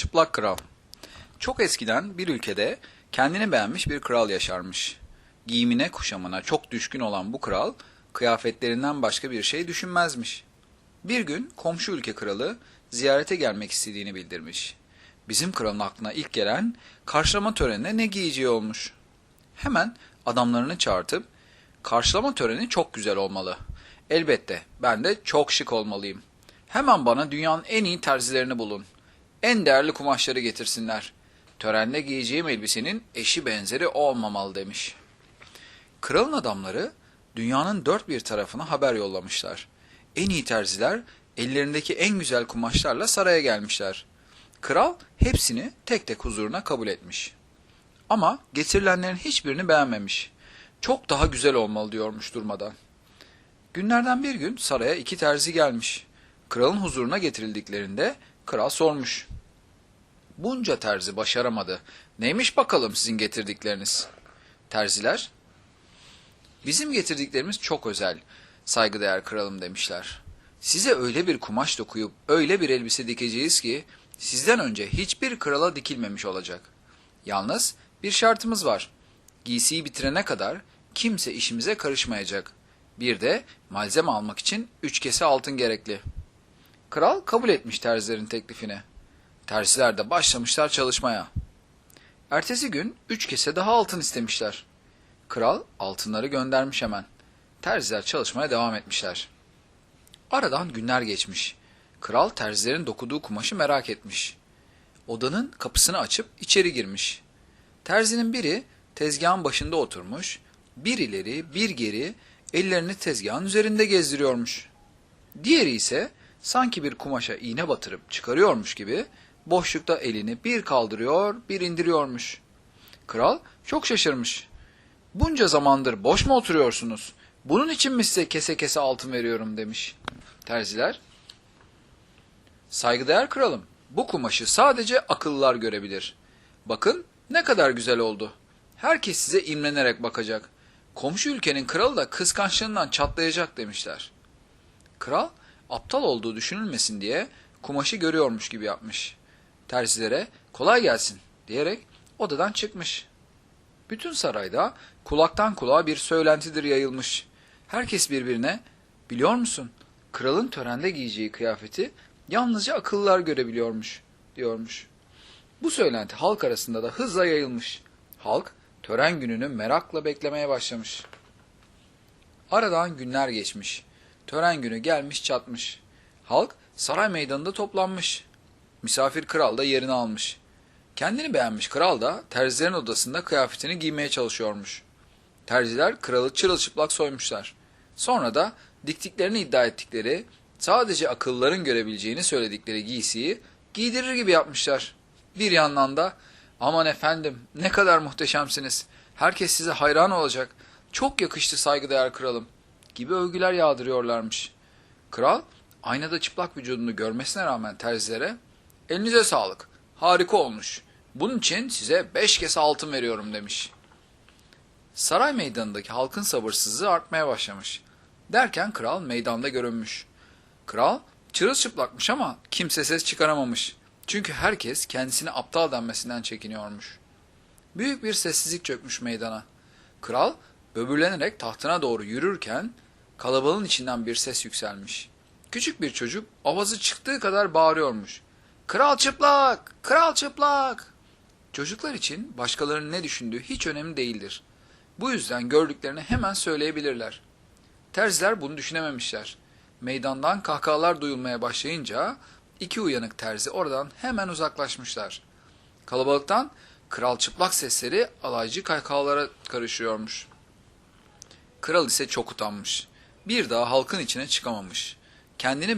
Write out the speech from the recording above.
Çıplak Kral Çok eskiden bir ülkede kendini beğenmiş bir kral yaşarmış. Giyimine kuşamına çok düşkün olan bu kral, kıyafetlerinden başka bir şey düşünmezmiş. Bir gün komşu ülke kralı ziyarete gelmek istediğini bildirmiş. Bizim kralın aklına ilk gelen karşılama törenine ne giyeceği olmuş. Hemen adamlarını çağırtıp karşılama töreni çok güzel olmalı. Elbette ben de çok şık olmalıyım. Hemen bana dünyanın en iyi terzilerini bulun. En değerli kumaşları getirsinler. Törende giyeceğim elbisenin eşi benzeri olmamalı demiş. Kralın adamları dünyanın dört bir tarafına haber yollamışlar. En iyi terziler ellerindeki en güzel kumaşlarla saraya gelmişler. Kral hepsini tek tek huzuruna kabul etmiş. Ama getirilenlerin hiçbirini beğenmemiş. Çok daha güzel olmalı diyormuş durmadan. Günlerden bir gün saraya iki terzi gelmiş. Kralın huzuruna getirildiklerinde kral sormuş. Bunca terzi başaramadı. Neymiş bakalım sizin getirdikleriniz? Terziler, bizim getirdiklerimiz çok özel, saygıdeğer kralım demişler. Size öyle bir kumaş dokuyup öyle bir elbise dikeceğiz ki sizden önce hiçbir krala dikilmemiş olacak. Yalnız bir şartımız var. Giysiyi bitirene kadar kimse işimize karışmayacak. Bir de malzeme almak için üç kese altın gerekli. Kral kabul etmiş terzilerin teklifini. Terziler de başlamışlar çalışmaya. Ertesi gün üç kese daha altın istemişler. Kral altınları göndermiş hemen. Terziler çalışmaya devam etmişler. Aradan günler geçmiş. Kral terzilerin dokuduğu kumaşı merak etmiş. Odanın kapısını açıp içeri girmiş. Terzinin biri tezgahın başında oturmuş, bir ileri bir geri ellerini tezgahın üzerinde gezdiriyormuş. Diğeri ise sanki bir kumaşa iğne batırıp çıkarıyormuş gibi boşlukta elini bir kaldırıyor bir indiriyormuş. Kral çok şaşırmış. Bunca zamandır boş mu oturuyorsunuz? Bunun için mi size kese kese altın veriyorum demiş. Terziler, saygıdeğer kralım bu kumaşı sadece akıllılar görebilir. Bakın ne kadar güzel oldu. Herkes size imrenerek bakacak. Komşu ülkenin kralı da kıskançlığından çatlayacak demişler. Kral aptal olduğu düşünülmesin diye kumaşı görüyormuş gibi yapmış. Terzilere kolay gelsin diyerek odadan çıkmış. Bütün sarayda kulaktan kulağa bir söylentidir yayılmış. Herkes birbirine biliyor musun kralın törende giyeceği kıyafeti yalnızca akıllılar görebiliyormuş diyormuş. Bu söylenti halk arasında da hızla yayılmış. Halk tören gününü merakla beklemeye başlamış. Aradan günler geçmiş. Tören günü gelmiş çatmış. Halk saray meydanında toplanmış. Misafir kral da yerini almış. Kendini beğenmiş kral da terzilerin odasında kıyafetini giymeye çalışıyormuş. Terziler kralı çırılçıplak soymuşlar. Sonra da diktiklerini iddia ettikleri, sadece akılların görebileceğini söyledikleri giysiyi giydirir gibi yapmışlar. Bir yandan da aman efendim ne kadar muhteşemsiniz, herkes size hayran olacak, çok yakıştı saygıdeğer kralım gibi övgüler yağdırıyorlarmış. Kral aynada çıplak vücudunu görmesine rağmen terzilere elinize sağlık, harika olmuş, bunun için size beş kese altın veriyorum demiş. Saray meydanındaki halkın sabırsızlığı artmaya başlamış. Derken kral meydanda görünmüş. Kral çırılçıplakmış ama kimse ses çıkaramamış. Çünkü herkes kendisine aptal denmesinden çekiniyormuş. Büyük bir sessizlik çökmüş meydana. Kral böbürlenerek tahtına doğru yürürken kalabalığın içinden bir ses yükselmiş. Küçük bir çocuk avazı çıktığı kadar bağırıyormuş. Kral çıplak! Kral çıplak! Çocuklar için başkalarının ne düşündüğü hiç önemli değildir. Bu yüzden gördüklerini hemen söyleyebilirler. Terziler bunu düşünememişler. Meydandan kahkahalar duyulmaya başlayınca iki uyanık terzi oradan hemen uzaklaşmışlar. Kalabalıktan kral çıplak sesleri alaycı kahkahalara karışıyormuş. Kral ise çok utanmış. Bir daha halkın içine çıkamamış. Kendini